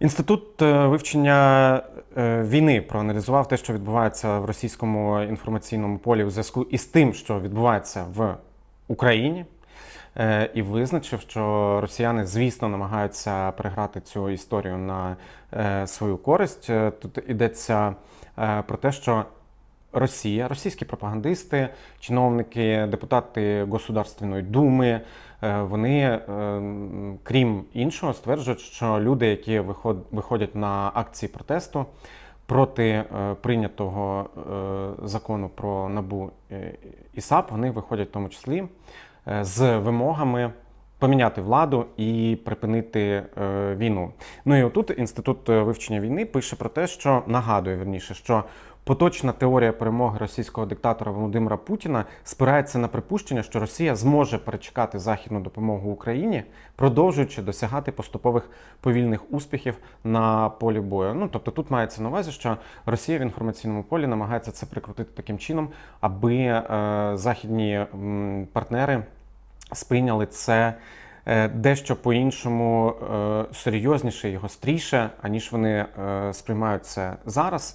Інститут е, вивчення е, війни проаналізував те, що відбувається в російському інформаційному полі у зв'язку із тим, що відбувається в Україні, е, і визначив, що росіяни, звісно, намагаються переграти цю історію на свою користь. Тут йдеться про те, що Росія, російські пропагандисти, чиновники, депутати Государственної думи, е, вони, е, крім іншого, стверджують, що люди, які виходять на акції протесту проти е, прийнятого закону про набу і САП, вони виходять в тому числі з вимогами. Поміняти владу і припинити війну. Ну і отут інститут вивчення війни пише про те, що нагадує верніше, що поточна теорія перемоги російського диктатора Володимира Путіна спирається на припущення, що Росія зможе перечекати західну допомогу Україні, продовжуючи досягати поступових повільних успіхів на полі бою. Ну тобто тут мається на увазі, що Росія в інформаційному полі намагається це прикрутити таким чином, аби е, західні партнери сприйняли це е, дещо по-іншому е, серйозніше і гостріше, аніж вони е, сприймають це зараз.